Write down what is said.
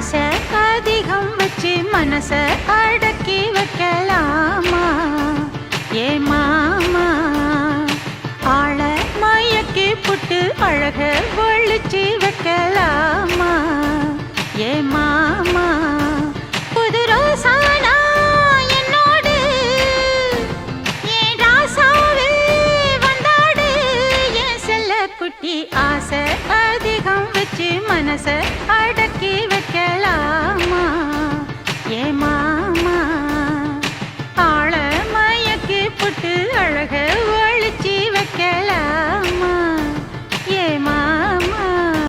ஆசை அதிகம் வச்சு மனச அடக்கி வைக்கலாமா? ஏ மாமா ஆள மயக்கி புட்டு அழக ஒழிச்சு வைக்கலாமா? ஏ மாமா புது ரோசானா என்னோடு? ஏன் ராசாவே வந்தாடு? ஏன் செல்ல குட்டி ஆசை அதிகம் வச்சு மனச